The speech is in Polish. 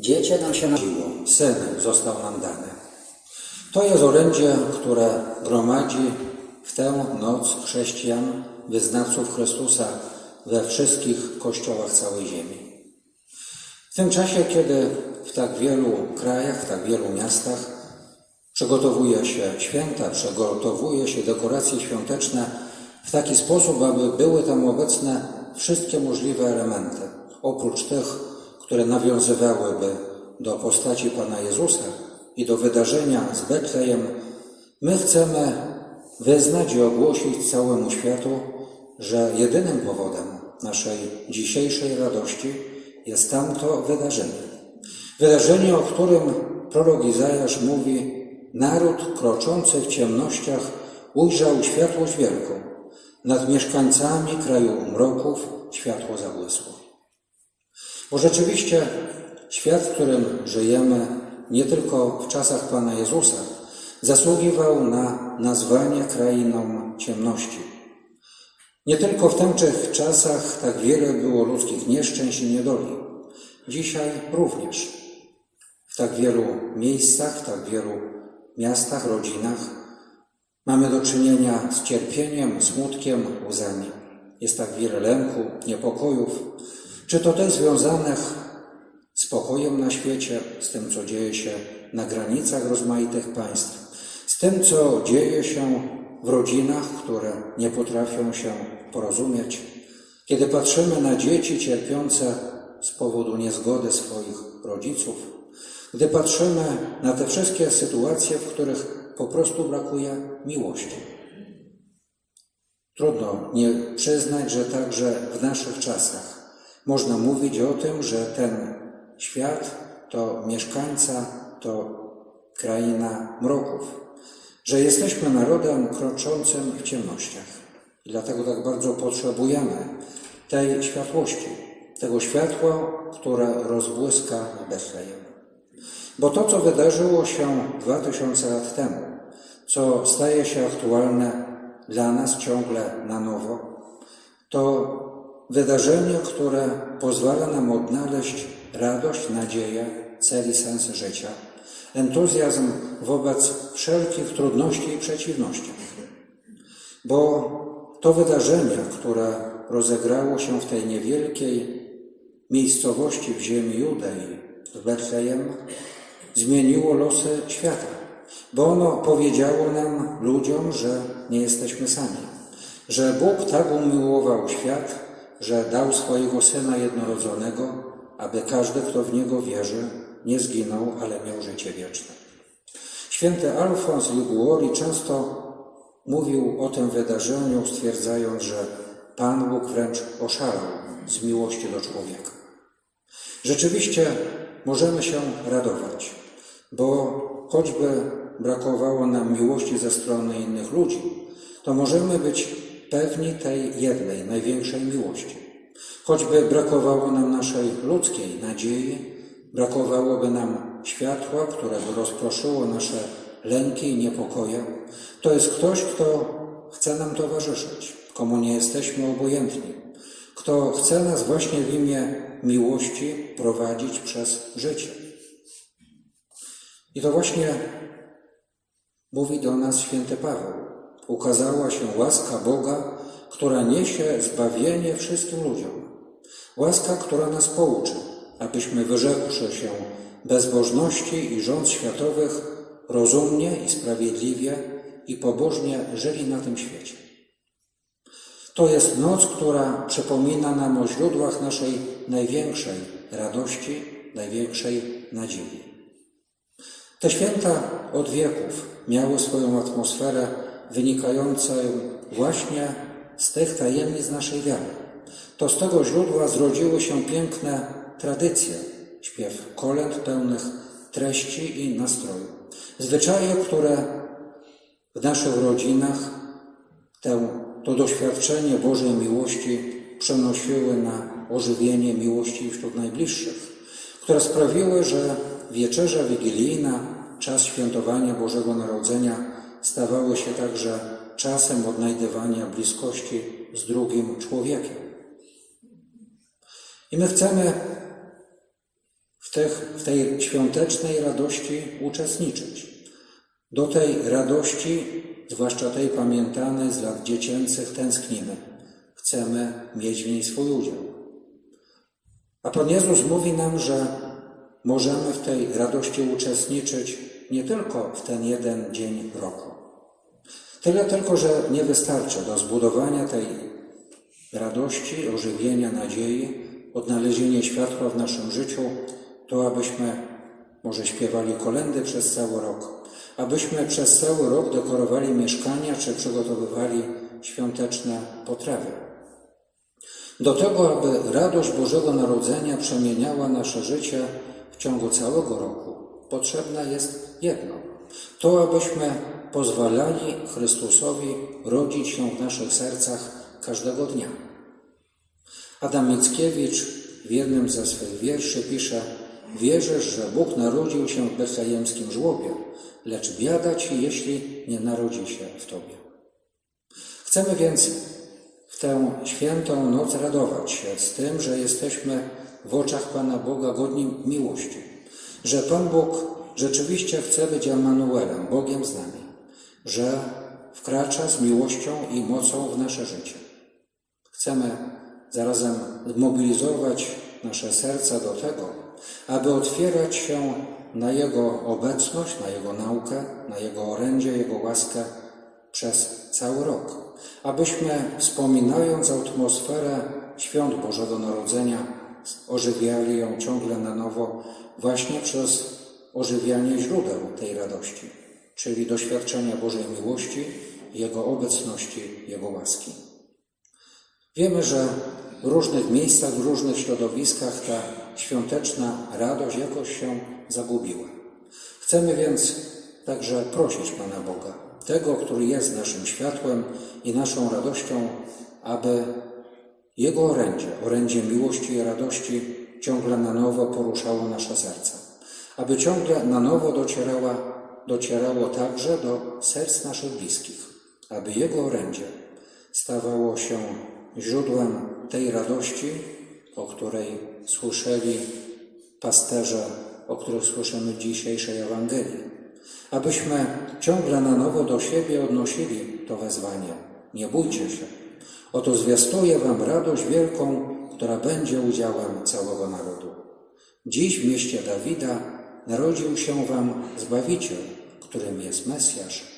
Dziecię nam się narodziło, syn został nam dany. To jest orędzie, które gromadzi w tę noc chrześcijan, wyznawców Chrystusa we wszystkich kościołach całej ziemi. W tym czasie, kiedy w tak wielu krajach, w tak wielu miastach przygotowuje się święta, przygotowuje się dekoracje świąteczne w taki sposób, aby były tam obecne wszystkie możliwe elementy, oprócz tych, które nawiązywałyby do postaci Pana Jezusa i do wydarzenia z Betlejem, my chcemy wyznać i ogłosić całemu światu, że jedynym powodem naszej dzisiejszej radości jest tamto wydarzenie. Wydarzenie, o którym prorok Izajasz mówi, naród kroczący w ciemnościach ujrzał światłość wielką. Nad mieszkańcami kraju mroków światło zabłysło. Bo rzeczywiście świat, w którym żyjemy, nie tylko w czasach Pana Jezusa, zasługiwał na nazwanie krainą ciemności. Nie tylko w tamtych czasach tak wiele było ludzkich nieszczęść i niedoli. Dzisiaj również w tak wielu miejscach, w tak wielu miastach, rodzinach mamy do czynienia z cierpieniem, smutkiem, łzami. Jest tak wiele lęku, niepokojów, czy to też związanych z pokojem na świecie, z tym, co dzieje się na granicach rozmaitych państw, z tym, co dzieje się w rodzinach, które nie potrafią się porozumieć. Kiedy patrzymy na dzieci cierpiące z powodu niezgody swoich rodziców, gdy patrzymy na te wszystkie sytuacje, w których po prostu brakuje miłości. Trudno nie przyznać, że także w naszych czasach można mówić o tym, że ten świat to mieszkańca, to kraina mroków, że jesteśmy narodem kroczącym w ciemnościach. I dlatego tak bardzo potrzebujemy tej światłości, tego światła, które rozbłyska Betlejem. Bo to, co wydarzyło się dwa tysiące lat temu, co staje się aktualne dla nas ciągle na nowo, to wydarzenie, które pozwala nam odnaleźć radość, nadzieję, cel i sens życia, entuzjazm wobec wszelkich trudności i przeciwności. Bo to wydarzenie, które rozegrało się w tej niewielkiej miejscowości w ziemi Judei, w Betlejem, zmieniło losy świata, bo ono powiedziało nam, ludziom, że nie jesteśmy sami, że Bóg tak umiłował świat, że dał swojego Syna jednorodzonego, aby każdy, kto w Niego wierzy, nie zginął, ale miał życie wieczne. Święty Alfons Liguori często mówił o tym wydarzeniu, stwierdzając, że Pan Bóg wręcz oszalał z miłości do człowieka. Rzeczywiście możemy się radować, bo choćby brakowało nam miłości ze strony innych ludzi, to możemy być pewni tej jednej, największej miłości. Choćby brakowało nam naszej ludzkiej nadziei, brakowałoby nam światła, które by rozproszyło nasze lęki i niepokoje, to jest ktoś, kto chce nam towarzyszyć, komu nie jesteśmy obojętni, kto chce nas właśnie w imię miłości prowadzić przez życie. I to właśnie mówi do nas święty Paweł. Ukazała się łaska Boga, która niesie zbawienie wszystkim ludziom. Łaska, która nas pouczy, abyśmy wyrzekłszy się bezbożności i rząd światowych, rozumnie i sprawiedliwie i pobożnie żyli na tym świecie. To jest noc, która przypomina nam o źródłach naszej największej radości, największej nadziei. Te święta od wieków miały swoją atmosferę wynikającą właśnie z tych tajemnic naszej wiary. To z tego źródła zrodziły się piękne tradycje, śpiew kolęd pełnych treści i nastroju. Zwyczaje, które w naszych rodzinach to doświadczenie Bożej miłości przenosiły na ożywienie miłości wśród najbliższych, które sprawiły, że wieczerza wigilijna, czas świętowania Bożego Narodzenia stawały się także czasem odnajdywania bliskości z drugim człowiekiem. I my chcemy w, tych, w tej świątecznej radości uczestniczyć. Do tej radości, zwłaszcza tej pamiętanej z lat dziecięcych, tęsknimy. Chcemy mieć w niej swój udział. A Pan Jezus mówi nam, że możemy w tej radości uczestniczyć nie tylko w ten jeden dzień roku. Tyle tylko, że nie wystarczy do zbudowania tej radości, ożywienia nadziei, odnalezienia światła w naszym życiu, to abyśmy może śpiewali kolendy przez cały rok, abyśmy przez cały rok dekorowali mieszkania czy przygotowywali świąteczne potrawy. Do tego, aby radość Bożego Narodzenia przemieniała nasze życie w ciągu całego roku, potrzebne jest jedno. To, abyśmy pozwalali Chrystusowi rodzić się w naszych sercach każdego dnia. Adam Mickiewicz w jednym ze swych wierszy pisze Wierzysz, że Bóg narodził się w betlejemskim żłobie, lecz biada ci, jeśli nie narodzi się w tobie. Chcemy więc w tę świętą noc radować się z tym, że jesteśmy w oczach Pana Boga godni miłości, że Pan Bóg rzeczywiście chce być Emanuelem, Bogiem z nami, że wkracza z miłością i mocą w nasze życie. Chcemy zarazem zmobilizować nasze serca do tego, aby otwierać się na Jego obecność, na Jego naukę, na Jego orędzie, Jego łaskę przez cały rok. Abyśmy wspominając atmosferę świąt Bożego Narodzenia, ożywiali ją ciągle na nowo właśnie przez ożywianie źródeł tej radości, czyli doświadczenia Bożej miłości, Jego obecności, Jego łaski. Wiemy, że w różnych miejscach, w różnych środowiskach ta świąteczna radość jakoś się zagubiła. Chcemy więc także prosić Pana Boga, tego, który jest naszym światłem i naszą radością, aby Jego orędzie, orędzie miłości i radości ciągle na nowo poruszało nasze serca. Aby ciągle na nowo docierała, docierało także do serc naszych bliskich. Aby Jego orędzie stawało się źródłem tej radości, o której słyszeli pasterze, o których słyszymy w dzisiejszej Ewangelii. Abyśmy ciągle na nowo do siebie odnosili to wezwanie. Nie bójcie się. Oto zwiastuję wam radość wielką, która będzie udziałem całego narodu. Dziś w mieście Dawida narodził się wam Zbawiciel, którym jest Mesjasz,